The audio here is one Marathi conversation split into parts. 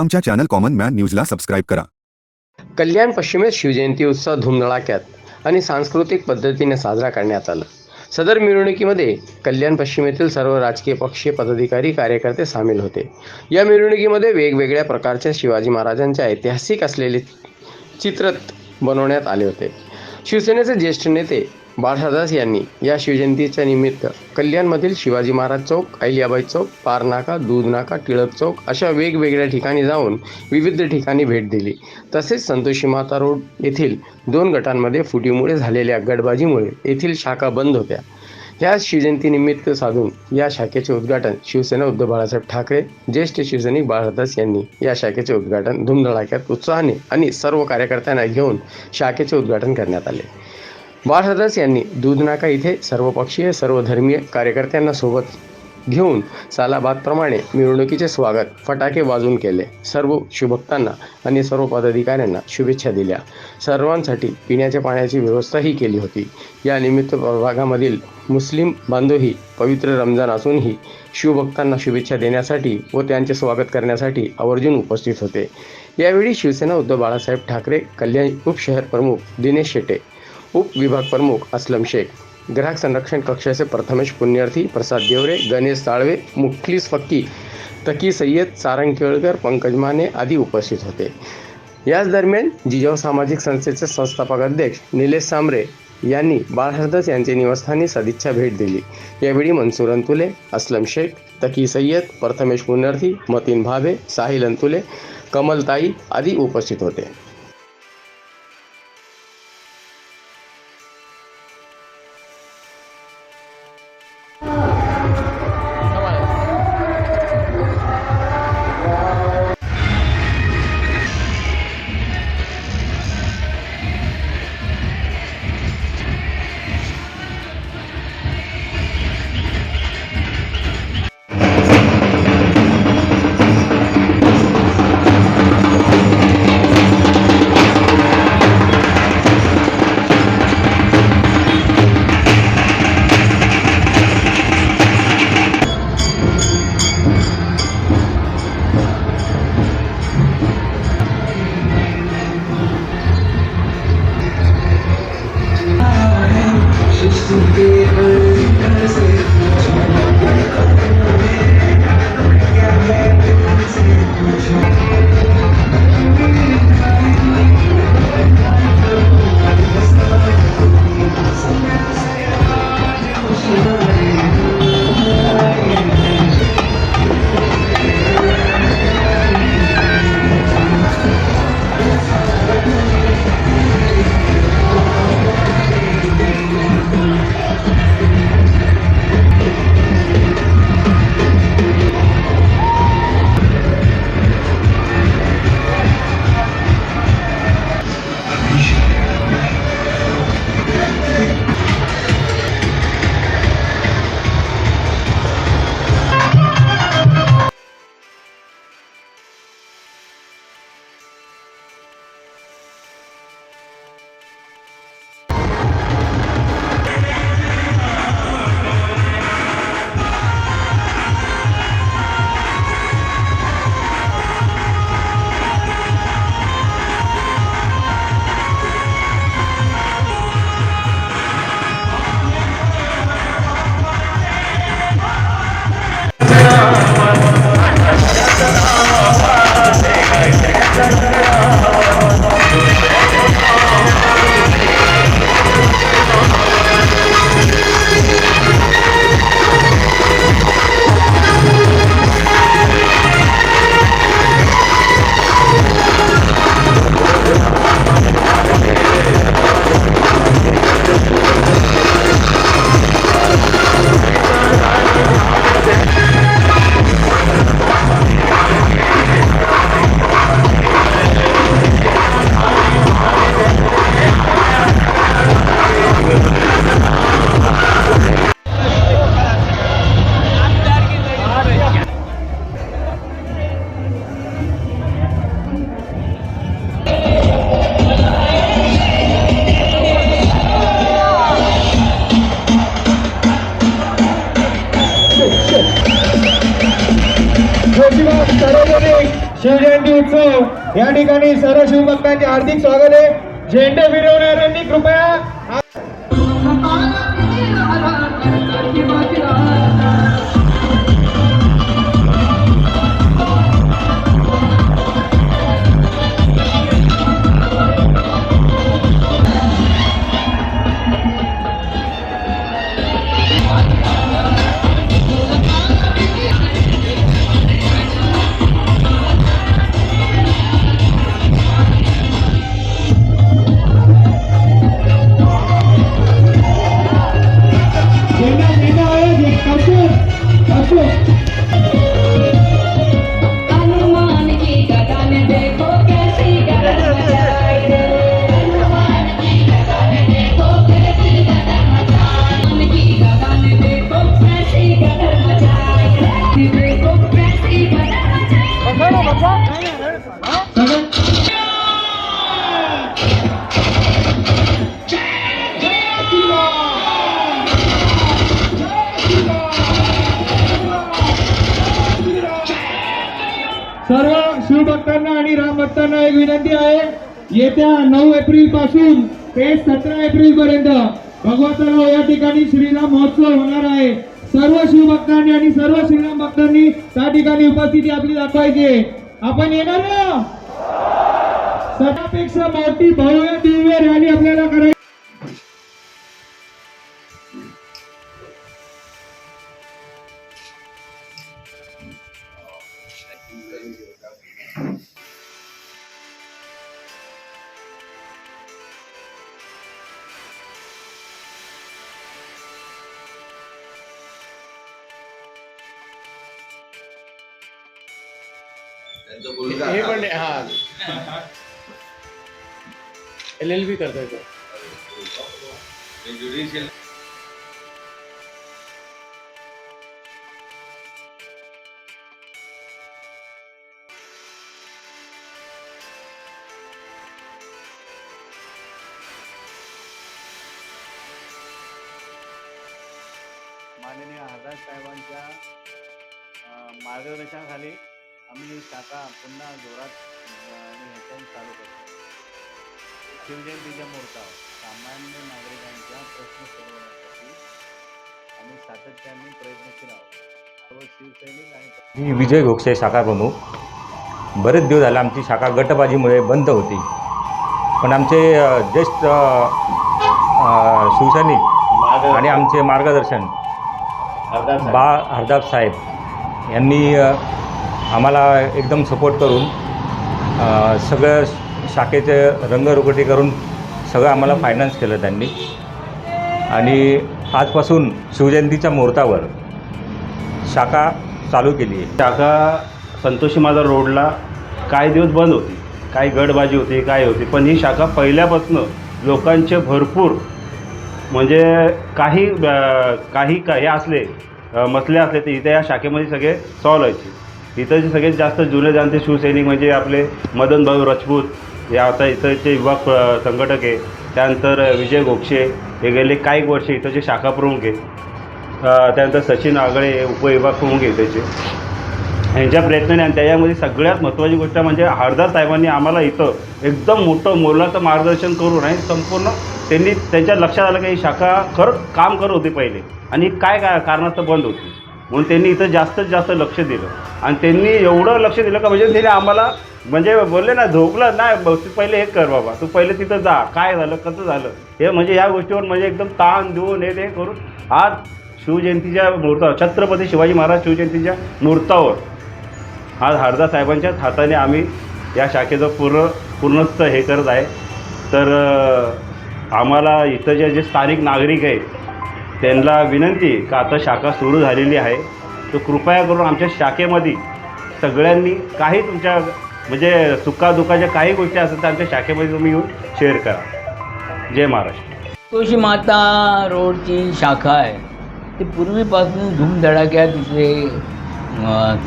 आमच्या चॅनल कॉमन मॅन न्यूजला सबस्क्राईब करा. कल्याण पश्चिमेत शिवजयंती उत्सव धुमधडाक्यात आणि सांस्कृतिक पद्धतीने साजरा करण्यात आला. सदर मिरवणुकीमध्ये कल्याण पश्चिमेतील सर्व राजकीय पक्षीय पदाधिकारी कार्यकर्ते सामील होते. या मिरवणुकीमध्ये वेगवेगळ्या प्रकारच्या शिवाजी महाराजांचे ऐतिहासिक असलेले चित्र बनवण्यात आले होते. शिवसेनेचे ज्येष्ठ नेते बाळहदास यांनी या शिवजयंतीच्या निमित्त कल्याणमधील शिवाजी महाराज चौक अहिल्याबाई चौक पारनाका दूधनाका टिळक चौक अशा वेगवेगळ्या ठिकाणी जाऊन विविध ठिकाणी भेट दिली. तसेच संतोषी माता रोड येथील दोन गटांमध्ये फुटीमुळे झालेल्या गटबाजीमुळे येथील शाखा बंद होत्या. या शिवजयंतीनिमित्त साधून या शाखेचे उद्घाटन शिवसेना उद्धव बाळासाहेब ठाकरे ज्येष्ठ शिवसैनिक बाळदास यांनी या शाखेचे उद्घाटन धुमधडाक्यात उत्साहाने आणि सर्व कार्यकर्त्यांना घेऊन शाखेचे उद्घाटन करण्यात आले. बाळहदास यांनी दूधनाका इथे सर्वपक्षीय सर्वधर्मीय कार्यकर्त्यांना सोबत घेऊन सालाबादप्रमाणे मिरवणुकीचे स्वागत फटाके वाजून केले. सर्व शुभक्तांना आणि सर्व पदाधिकाऱ्यांना शुभेच्छा दिल्या. सर्वांसाठी पिण्याच्या पाण्याची व्यवस्थाही केली होती. या निमित्त भागामधील मुस्लिम बांधवही पवित्र रमजान असूनही शिवभक्तांना शुभेच्छा देण्यासाठी व त्यांचे स्वागत करण्यासाठी आवर्जून उपस्थित होते. यावेळी शिवसेना उद्धव बाळासाहेब ठाकरे कल्याण उपशहर प्रमुख दिनेश शेटे उपविभाग प्रमुख असलम शेख. ग्राहक संरक्षण कक्षाचे प्रथमेश पुण्यार्थी प्रसाद देवरे गणेश साळवे मुखलीस फक्की तकी सय्यद सारंग केळकर पंकज माने आदी उपस्थित होते. याच दरम्यान जिजाऊ सामाजिक संस्थेचे संस्थापक अध्यक्ष निलेश सांबरे यांनी बाळहरदास यांचे निवासस्थानी सदिच्छा भेट दिली. यावेळी मनसूर अंतुले असलम शेख तकी सय्यद प्रथमेश पुण्यार्थी मतीन भाभे साहिल अंतुले कमलताई आदी उपस्थित होते. हार्दिक स्वागत आहे. झेंडे फिरवणाऱ्यांनी कृपया सर्व शिवभक्तांना आणि राम भक्तांना एक विनंती आहे येत्या नऊ एप्रिलपासून ते सतरा एप्रिल पर्यंत भगवंताला या ठिकाणी श्रीराम महोत्सव होणार आहे. सर्व शिवभक्तांनी आणि सर्व श्रीराम भक्तांनी त्या ठिकाणी उपस्थिती आपली दाखवायची आपण येणार ना सदापेक्षा मोठी भव्य दिव्य रॅली एल एल बी करतोय तो शिवजयंतीच्या मुहूर्तावर सामान्य नागरिकांच्या प्रश्न सोडवण्यासाठी आम्ही सातत्याने प्रयत्नशील आहोत. सर्व शिवसैनिक आणि मी विजय घोक्षे शाखा प्रमुख. बरेच दिवस झाले आमची शाखा गटबाजीमुळे बंद होती. पण आमचे ज्येष्ठ शिवसैनिक आणि आमचे मार्गदर्शन बा हरदाब साहेब यांनी आम्हाला एकदम सपोर्ट करून सगळं शाखेचे रंगरुगटी करून सगळं आम्हाला फायनान्स केलं त्यांनी. आणि आजपासून शिवजयंतीच्या मुहूर्तावर शाखा चालू केली आहे. शाखा संतोषी माझा रोडला काही दिवस बंद होती काही गडबाजी होती काय होती पण ही शाखा पहिल्यापासून लोकांचे भरपूर म्हणजे काही काही काही हे असले मसले असले तर इथे या शाखेमध्ये सगळे सॉल्व व्हायचे इथं जे सगळ्यात जास्त जुने जाणते शिवसैनिक म्हणजे आपले मदन भाऊ राजपूत या आता इथंचे युवा संघटक आहे. त्यानंतर विजय गोक्षे हे गेले काही वर्ष इथंचे शाखा प्रमुख आहे. त्यानंतर सचिन आगळे उपविभाग प्रमुख आहे त्याचे यांच्या प्रयत्नाने आणि त्याच्यामध्ये सगळ्यात महत्त्वाची गोष्ट म्हणजे हरदार साहेबांनी आम्हाला इथं एकदम मोठं मोलाचं मार्गदर्शन करून आणि संपूर्ण त्यांनी त्यांच्या लक्षात आलं की ही शाखा खरंच काम करत होती पहिले. आणि काय काय कारणास्तव बंद होती. म्हणून त्यांनी इथं जास्तीत जास्त लक्ष दिलं. आणि त्यांनी एवढं लक्ष दिलं का म्हणजे त्यांनी आम्हाला म्हणजे बोलले ना झोपलं नाही ब- तू पहिले हे कर बाबा तू पहिले तिथं जा काय झालं कसं झालं? हे म्हणजे या गोष्टीवर म्हणजे एकदम ताण देऊन हे ते करून आज शिवजयंतीच्या मुहूर्तावर छत्रपती शिवाजी महाराज शिवजयंतीच्या मुहूर्तावर आज हरदा साहेबांच्याच हाताने आम्ही या शाखेचं पूर्ण पूर्णस्थ हे करत आहे. तर आम्हाला इथं जे जे स्थानिक नागरिक आहेत त्यांना विनंती का आता शाखा सुरू झालेली आहे? तर कृपया करून आमच्या शाखेमध्ये सगळ्यांनी काही तुमच्या म्हणजे सुखादुखाच्या काही गोष्टी असतात तर आमच्या शाखेमध्ये तुम्ही येऊन शेअर करा. जय महाराष्ट्र. तुळशी माता रोडची शाखा आहे. ती पूर्वीपासून धूमधडाक्यात तिथे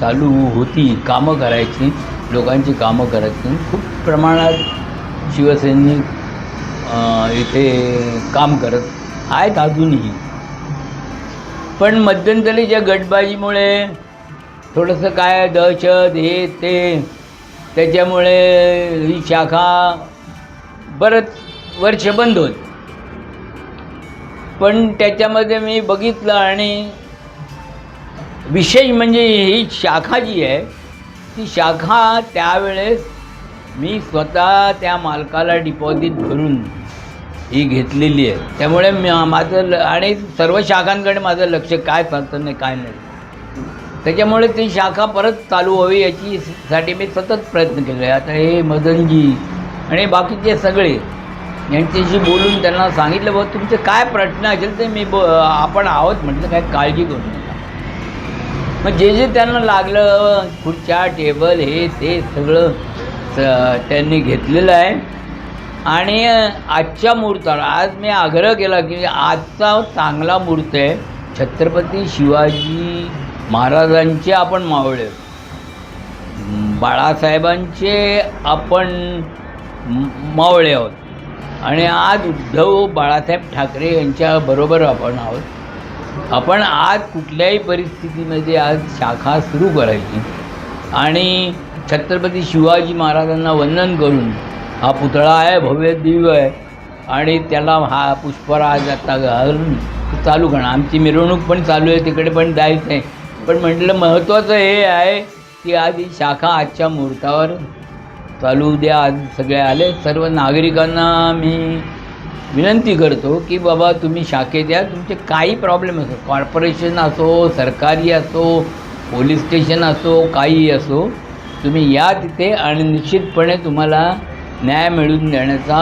चालू होती कामं करायची लोकांची कामं करायची. खूप प्रमाणात शिवसैनिक इथे काम करत आहेत अजूनही. पण मध्यंतरीच्या गटबाजीमुळे थोडंसं काय दहशत हे ते त्याच्यामुळे ही शाखा बरंच वर्ष बंद होत पण त्याच्यामध्ये मी बघितलं आणि विशेष म्हणजे ही शाखा जी आहे ती शाखा त्यावेळेस मी स्वतः त्या मालकाला डिपॉझिट भरून ही घेतलेली आहे. त्यामुळे माझं ल आणि सर्व शाखांकडे माझं लक्ष काय चालतं नाही काय नाही. त्याच्यामुळे ती शाखा परत चालू व्हावी याची साठी मी सतत प्रयत्न केले. आता हे मदनजी आणि बाकीचे सगळे यांच्याशी बोलून त्यांना सांगितलं बघ तुमचे काय प्रश्न असेल ते मी ब आपण आहोत म्हटलं काय काळजी करू नका. मग जे जे त्यांना लागलं खुर्च्या टेबल हे ते सगळं स- त्यांनी घेतलेलं आहे. आणि आजच्या मुहूर्ताला आज मी आग्रह केला की आजचा चांगला मुहूर्त आहे छत्रपती शिवाजी महाराजांचे आपण मावळे. बाळासाहेबांचे आपण मावळे आहोत. आणि आज उद्धव बाळासाहेब ठाकरे यांच्याबरोबर आपण आहोत. आपण आज कुठल्याही परिस्थितीमध्ये आज शाखा सुरू करायची. आणि छत्रपती शिवाजी महाराजांना वंदन करून हा पुतळा आहे भव्य दिव्य आहे. आणि त्याला हा पुष्पराज आता घालून चालू करणं आमची मिरवणूक पण चालू आहे तिकडे पण जायचं आहे. पण म्हटलं महत्त्वाचं हे आहे की आधी शाखा आजच्या मुहूर्तावर चालू द्या. आज सगळे आले. सर्व नागरिकांना मी विनंती करतो की बाबा तुम्ही शाखेत या तुमचे काही प्रॉब्लेम असो कॉर्पोरेशन असो सरकारी असो पोलीस स्टेशन असो काही असो तुम्ही या तिथे आणि निश्चितपणे तुम्हाला न्याय मिळवून देण्याचा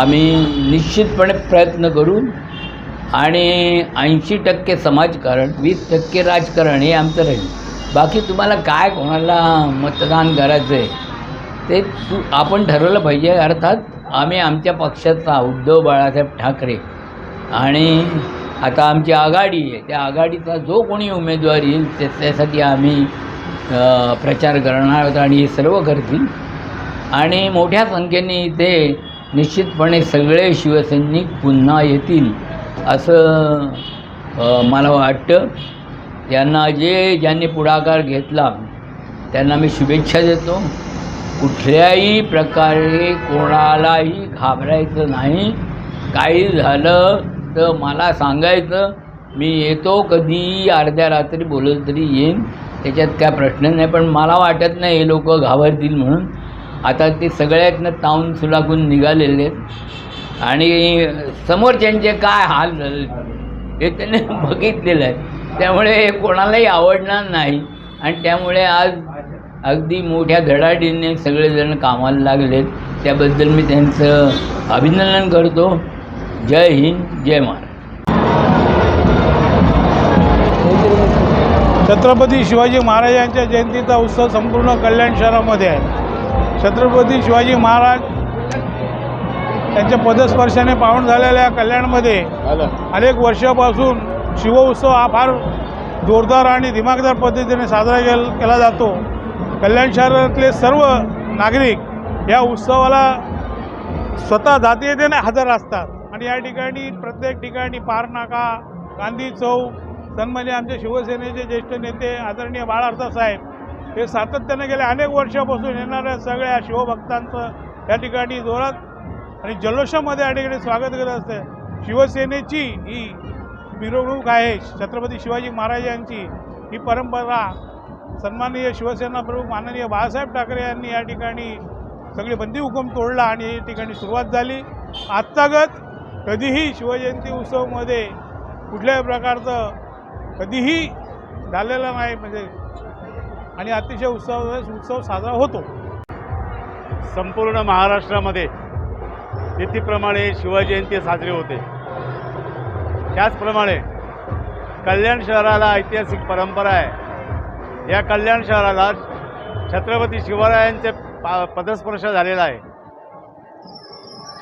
आम्ही निश्चितपणे प्रयत्न करू आणि ऐंशी टक्के समाजकारण वीस टक्के राजकारण हे आमचं राहील. बाकी तुम्हाला काय कोणाला मतदान करायचं आहे ते तू आपण ठरवलं पाहिजे. अर्थात आम्ही आमच्या पक्षाचा उद्धव बाळासाहेब ठाकरे आणि आता आमची आघाडी आहे. त्या आघाडीचा जो कोणी उमेदवार येईल त्याच्यासाठी आम्ही प्रचार करणार आहोत आणि हे सर्व करतील. आणि मोठ्या संख्येने इथे निश्चितपणे सगळे शिवसैनिक पुन्हा येतील असं मला वाटतं. यांना जे ज्यांनी पुढाकार घेतला त्यांना मी शुभेच्छा देतो. कुठल्याही प्रकारे कोणालाही घाबरायचं नाही. काही झालं तर मला सांगायचं मी येतो कधी अर्ध्या रात्री बोलत तरी येईन. त्याच्यात काय प्रश्न नाही पण मला वाटत नाही हे लोक घाबरतील म्हणून. आता ते सगळ्यातनं तावून सुलाखून निघालेले. आहेत आणि समोरच्यांचे काय हाल झाले हे त्यांनी बघितलेलं आहे. त्यामुळे हे कोणालाही आवडणार नाही. आणि त्यामुळे आज अगदी मोठ्या धडाडीने सगळेजण कामाला लागलेत. त्याबद्दल मी त्यांचं अभिनंदन करतो. जय हिंद जय महाराज छत्रपती शिवाजी महाराजांच्या जयंतीचा उत्सव संपूर्ण कल्याण शहरामध्ये आहे. छत्रपती शिवाजी महाराज त्यांच्या पदस्पर्शाने पावन झालेल्या कल्याणमध्ये अनेक वर्षापासून शिवोत्सव हा फार जोरदार आणि दिमागदार पद्धतीने साजरा केल केला जातो. कल्याण शहरातले सर्व नागरिक या उत्सवाला स्वतः जाती येतेने हजर असतात. आणि या ठिकाणी प्रत्येक ठिकाणी पार नाका गांधी चौक सन्मान्य आमचे शिवसेनेचे ज्येष्ठ नेते आदरणीय बाळार्थ साहेब हे सातत्याने गेल्या अनेक वर्षापासून येणाऱ्या सगळ्या शिवभक्तांचं या ठिकाणी जोरात आणि जल्लोषामध्ये या ठिकाणी स्वागत करत असते. शिवसेनेची ही मिरवणूक आहे. छत्रपती शिवाजी महाराजांची ही परंपरा सन्माननीय शिवसेना प्रमुख माननीय बाळासाहेब ठाकरे यांनी या ठिकाणी सगळे बंदी हुकूम तोडला आणि या ठिकाणी सुरुवात झाली. आत्तागत कधीही शिवजयंती उत्सवमध्ये कुठल्याही प्रकारचं कधीही झालेलं नाही. म्हणजे आणि अतिशय उत्सव उत्सव साजरा होतो. संपूर्ण महाराष्ट्रामध्ये तिथीप्रमाणे शिवजयंती साजरी होते. त्याचप्रमाणे कल्याण शहराला ऐतिहासिक परंपरा आहे. या कल्याण शहराला छत्रपती शिवरायांचे पा पदस्पर्श झालेला आहे.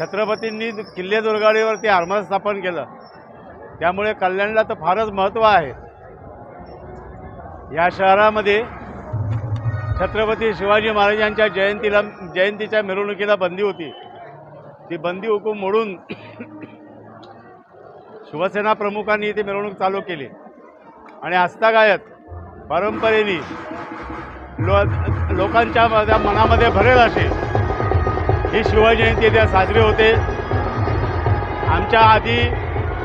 छत्रपतींनी किल्ले दुर्गाडीवरती आरमार स्थापन केलं. त्यामुळे कल्याणला तर फारच महत्त्व आहे. या शहरामध्ये छत्रपती शिवाजी महाराजांच्या जयंतीला जयंतीच्या मिरवणुकीला बंदी होती. ती बंदी हुकूम मोडून शिवसेना प्रमुखांनी ती मिरवणूक चालू केली. आणि आस्थागायत परंपरेने लो लोकांच्या मनामध्ये भरेल असे. ही शिवजयंती त्या साजरी होते. आमच्या आधी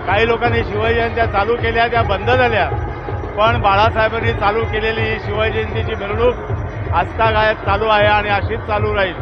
काही लोकांनी शिवजयंत्या चालू केल्या त्या बंद झाल्या. पण बाळासाहेबांनी चालू केलेली ही शिवजयंतीची मिरवणूक आजतागायत चालू आहे आणि अशीच चालू राहील.